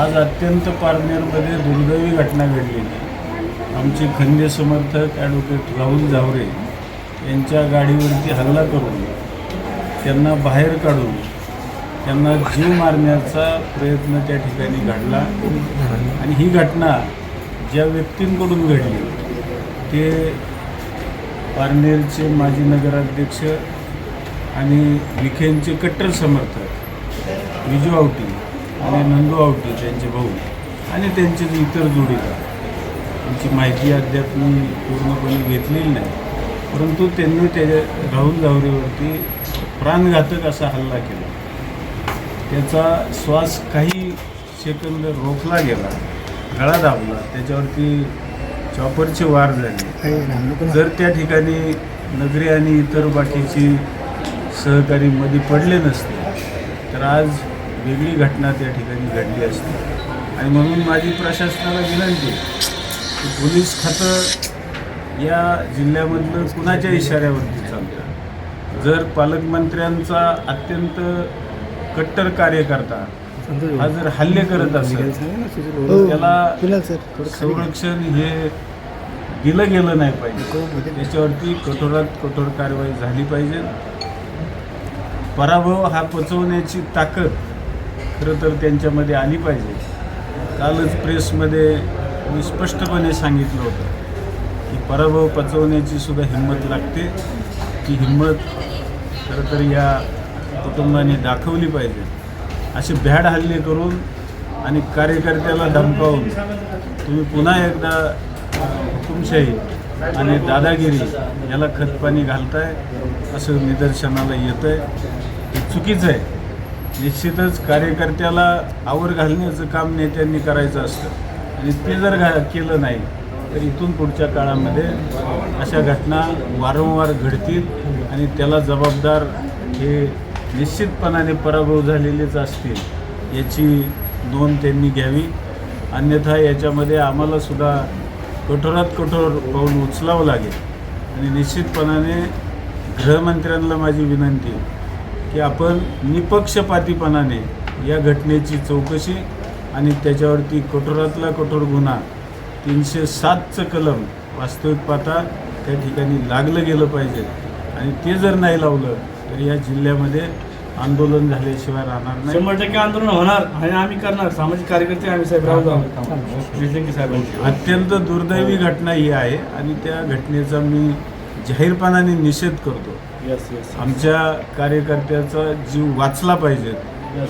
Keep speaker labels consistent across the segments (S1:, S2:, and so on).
S1: आज अत्यंत पारनेरमध्ये दुर्दैवी घटना घडलेली. आमचे खंदे समर्थक ॲडव्होकेट राहुल जावरे यांच्या गाडीवरती हल्ला करून त्यांना बाहेर काढून त्यांना जीव मारण्याचा प्रयत्न त्या ठिकाणी घडला. आणि ही घटना ज्या व्यक्तींकडून घडली ते पारनेरचे माजी नगराध्यक्ष आणि विखेंचे कट्टर समर्थक विजू आवटी आणि नंदू आवटे त्यांचे भाऊ. आणि त्यांचे इतर जोडीदार. त्यांची माहिती अद्याप मी पूर्णपणे घेतलेली नाही. परंतु त्यांनी त्याच्या राहुल जावरेवरती प्राणघातक असा हल्ला केला. त्याचा श्वास काही सेकंद रोखला गेला. गळा दाबला. त्याच्यावरती चॉपरचे वार झाले. जर त्या ठिकाणी नगरी आणि इतर बाकीची सहकारी मध्ये पडले नसते तर आज वेगळी घटना त्या ठिकाणी घडली असते. आणि म्हणून माझी प्रशासनाला विनंती की पोलीस खातं या जिल्ह्यामधलं कुणाच्या इशाऱ्यावरती चालतं? जर पालकमंत्र्यांचा अत्यंत कट्टर कार्यकर्ता हा जर हल्ले करत असेल तर त्याला संरक्षण हे दिलं गेलं नाही पाहिजे. त्याच्यावरती कठोरात कठोर कारवाई झाली पाहिजे. पराभव हा पचवण्याची ताकद खरं तर त्यांच्यामध्ये आली पाहिजे. कालच प्रेसमध्ये मी स्पष्टपणे सांगितलं होतं की पराभव पचवण्याची सुद्धा हिंमत लागते. ती हिंमत खरं तर या कुटुंबाने दाखवली पाहिजे. असे भ्याड हल्ले करून आणि कार्यकर्त्याला धमकावून तुम्ही पुन्हा एकदा हुकुमशाही आणि दादागिरी याला खतपाणी घालताय असं निदर्शनाला येतं आहे हे चुकीचं आहे. निश्चितच कार्यकर्त्याला आवर घालण्याचं काम नेत्यांनी करायचं असतं. आणि ते जर घा केलं नाही तर इथून पुढच्या काळामध्ये अशा घटना वारंवार घडतील आणि त्याला जबाबदार हे निश्चितपणाने पराभव झालेलेच असतील याची नोंद त्यांनी घ्यावी. अन्यथा याच्यामध्ये आम्हालासुद्धा कठोरात कठोर पाऊल उचलावं लागेल. आणि निश्चितपणाने गृहमंत्र्यांना माझी विनंती आहे. की आपण निपक्षपातीपणाने या घटनेची चौकशी आणि त्याच्यावरती कठोरातला कठोर गुन्हा तीनशे सातचं कलम वास्तविक पाहता त्या ठिकाणी लागलं गेलं पाहिजे. आणि ते जर नाही लावलं तर या जिल्ह्यामध्ये आंदोलन झाल्याशिवाय राहणार नाही.
S2: शंभर टक्के आंदोलन होणार आणि आम्ही करणार. सामाजिक कार्यकर्ते आम्ही साहेब
S1: अत्यंत दुर्दैवी घटना ही आहे आणि त्या घटनेचा मी जाहीरपणाने निषेध करतो.
S2: येस येस
S1: आमच्या कार्यकर्त्याचा जीव वाचला पाहिजे.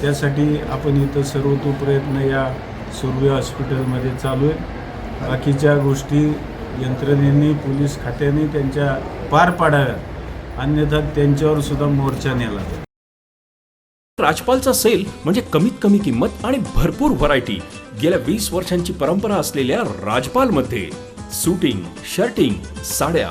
S1: त्यासाठी आपण इथं सर्वतो प्रयत्न या सुर्वे हॉस्पिटलमध्ये चालू आहे. बाकीच्या गोष्टी यंत्रणेने पोलीस खात्याने त्यांच्या पार पाडाव्यात. अन्यथा त्यांच्यावर सुद्धा मोर्चा नेला.
S3: राजपालचा सेल म्हणजे कमीत कमी किंमत आणि भरपूर व्हरायटी. गेल्या वीस वर्षांची परंपरा असलेल्या राजपालमध्ये सुटिंग शर्टिंग साड्या